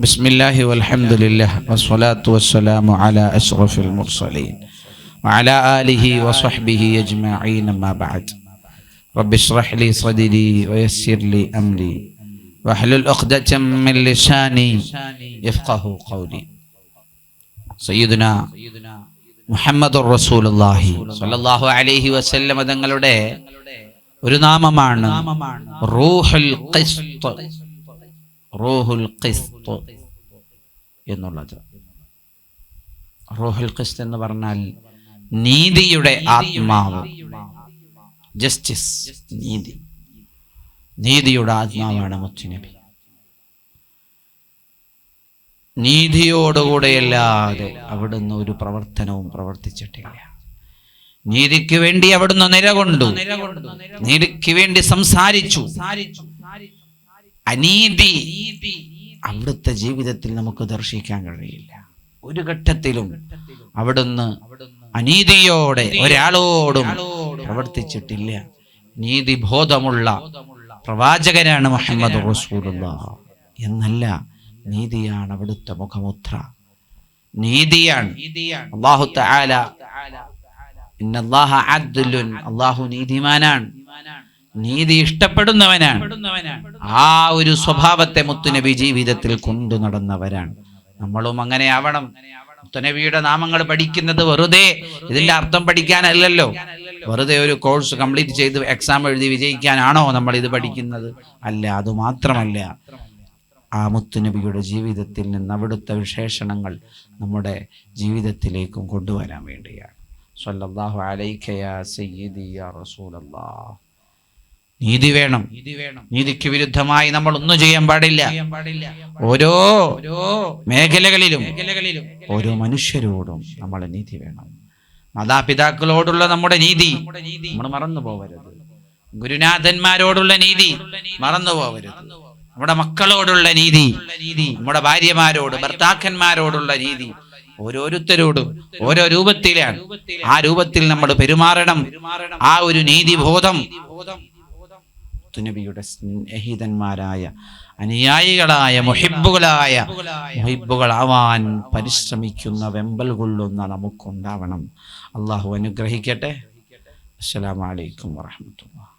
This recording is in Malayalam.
بسم الله والحمد لله والصلاة والسلام على أشرف المرسلين وعلى آله وصحبه أجمعين ما بعد رب اشرح لي صدري ويسر لي أمري واحلل عقدة من لساني يفقه قولي سيدنا മുഹമ്മദ് റസൂലുള്ളാഹി സ്വല്ലല്ലാഹു അലൈഹി വസല്ലം തങ്ങളുടെ ഒരു നാമമാണ് റൂഹുൽ ഖിസ്ത് റൂഹുൽ ഖിസ്ത് എന്നുള്ളത്. റോഹുൽ ഖിസ്ത് എന്ന് പറഞ്ഞാൽ നീതിയുടെ ആത്മാവ്. ജസ്റ്റിസ് നീതി. നീതിയുടെ ആത്മാവാണ് മുത്തുനബി. നീതിയോടുകൂടെയല്ലാതെ അവിടുന്ന് ഒരു പ്രവർത്തനവും പ്രവർത്തിച്ചിട്ടില്ല. നീതിക്ക് വേണ്ടി അവിടുന്ന് നിലകൊണ്ടു. നീതിക്ക് വേണ്ടി സംസാരിച്ചു. അനീതി അവിടുത്തെ ജീവിതത്തിൽ നമുക്ക് ദർശിക്കാൻ കഴിയില്ല. ഒരു ഘട്ടത്തിലും അവിടുന്ന് അനീതിയോടെ ഒരാളോടും പ്രവർത്തിച്ചിട്ടില്ല. നീതി ബോധമുള്ള പ്രവാചകനാണ് മുഹമ്മദ് റസൂലുള്ള. എന്നല്ല നീതിയാണ് അവിടുത്തെ മുഖമുദ്ര. നീതിയാണ്. അള്ളാഹു അള്ളാഹു നീതിമാനാണ്. നീതി ഇഷ്ടപ്പെടുന്നവനാണ്. ആ ഒരു സ്വഭാവത്തെ മുത്തുനബി ജീവിതത്തിൽ കൊണ്ടു നടന്നവരാണ്. നമ്മളും അങ്ങനെ ആവണം. മുത്തുനബിയുടെ നാമങ്ങൾ പഠിക്കുന്നത് വെറുതെ ഇതിന്റെ അർത്ഥം പഠിക്കാനല്ലല്ലോ. വെറുതെ ഒരു കോഴ്സ് കംപ്ലീറ്റ് ചെയ്ത് എക്സാം എഴുതി വിജയിക്കാനാണോ നമ്മൾ ഇത് പഠിക്കുന്നത്? അല്ല അത് മാത്രമല്ല. ആ മുത്തുനബിയുടെ ജീവിതത്തിൽ നിന്ന് അവിടുത്തെ വിശേഷണങ്ങൾ നമ്മുടെ ജീവിതത്തിലേക്കും കൊണ്ടുവരാൻ വേണ്ടിയാണ്. സല്ലല്ലാഹു അലൈക യാ സയ്യിദി യാ റസൂലല്ലാഹ്. നീതി വേണം. നീതിക്ക് വിരുദ്ധമായി നമ്മൾ ഒന്നും ചെയ്യാൻ പാടില്ല. ഓരോ മേഖലകളിലും ഓരോ മനുഷ്യരോടും നമ്മൾ നീതി വേണം. മാതാപിതാക്കളോടുള്ള നമ്മുടെ നീതി നമ്മൾ മറന്നു പോവരുത്. ഗുരുനാഥന്മാരോടുള്ള നീതി മറന്നു പോവരുത്. നമ്മുടെ മക്കളോടുള്ള നീതി നമ്മുടെ ഭാര്യമാരോട് ഭർത്താക്കന്മാരോടുള്ള നീതി ഓരോരുത്തരോടും ഓരോ രൂപത്തിലാണ്. ആ രൂപത്തിൽ നമ്മൾ പെരുമാറണം. ആ ഒരു നീതിബോധം നബിയുടെ സ്നേഹിതന്മാരായ അനുയായികളായ മുഹിബുകളായ മുഹിബുകളാവാൻ പരിശ്രമിക്കുന്ന വെമ്പൽ കൊള്ളുന്ന നമുക്കുണ്ടാവണം. അള്ളാഹു അനുഗ്രഹിക്കട്ടെ. അസ്സലാമലൈക്കും വാഹമത്തുള്ള